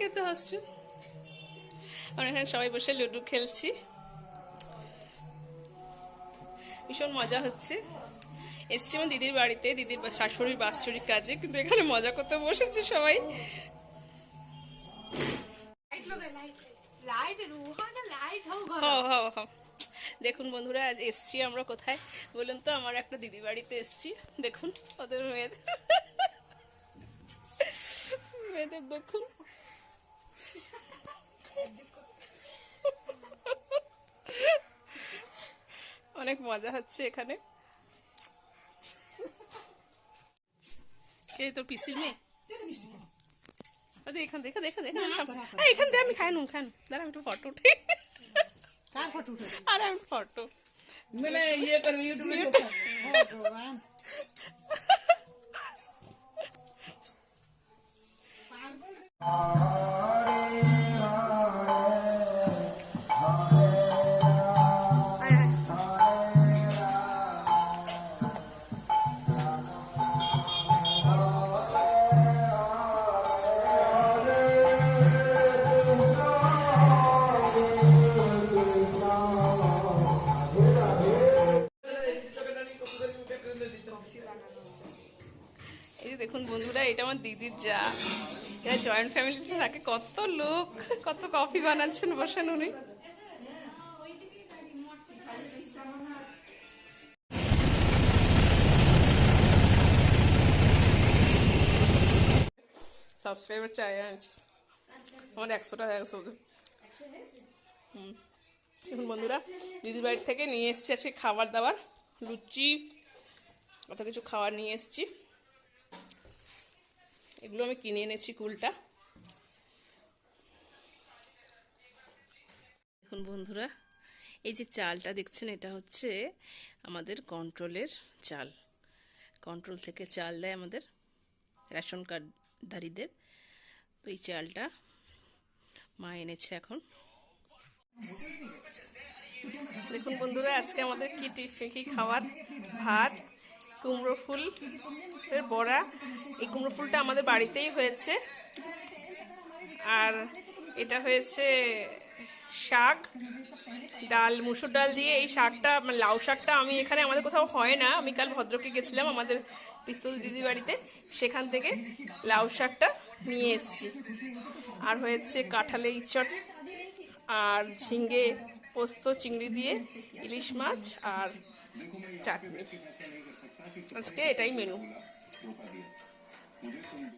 কে তো হাসছো আমরা এখানে সবাই বসে লুডো খেলছি। ভীষণ মজা হচ্ছে। এসছি আমার দিদির বাড়িতে দিদির শাশুড়ির বাৎসরিক কাজে কিন্তু এখানে মজা করতে বসেছি সবাই। দেখুন বন্ধুরা আজ এসছি আমরা কোথায়? বলুন তো আমার একটা দিদি বাড়িতে এসছি। দেখুন ওদের মেয়েদের। মেয়েদের দেখুন। অনেক মজা হচ্ছে এখানে। কে তোর পিসির মেয়ে? আরে এখান দেখা দেখা দেখা এখান দিয়ে আমি খাই নুন খান। দাঁড়া আমি একটু ফটো উঠি। কার ফটো উঠে? আর আমি ফটো। মানে ইয়ে করবি ইউটিউবে ভগবান। এই যে দেখুন বন্ধুরা, এটা আমার দিদির যা। এরা জয়েন্ট ফ্যামিলিতে থাকে, কত লোক, কত কফি বানাচ্ছেন, বসেন উনি। সাবস্ক্রাইবার চাই আমার একশোটা হয়ে গেছে ওদের। হুম। দেখুন বন্ধুরা, দিদির বাড়ি থেকে নিয়ে এসেছি আজকে খাবার দাবার, লুচি কত কিছু খাবার নিয়ে এসেছি। এগুলো আমি কিনে এনেছি কুলটা। দেখুন বন্ধুরা, এই যে চালটা দেখছেন, এটা হচ্ছে আমাদের কন্ট্রোলের চাল। কন্ট্রোল থেকে চাল দেয় আমাদের রেশন কার্ডধারীদের তো এই চালটা মা এনেছে এখন। দেখুন বন্ধুরা, আজকে আমাদের কি টিফিন, কি খাবার? ভাত কুমড়ো ফুল, এর বড়া। এই কুমড়ো ফুলটা আমাদের বাড়িতেই হয়েছে। আর এটা হয়েছে শাক, ডাল, মুসুর ডাল দিয়ে এই শাকটা মানে লাউ শাকটা আমি এখানে আমাদের কোথাও হয় না। আমি কাল ভদ্রকে গেছিলাম আমাদের পিস্তল দিদি বাড়িতে। সেখান থেকে লাউ শাকটা নিয়ে এসেছি। আর হয়েছে কাঁঠালে ইচট, আর ঝিঙ্গে পোস্ত, চিংড়ি দিয়ে ইলিশ মাছ, আর চাটনি আজকে এটাই মেনু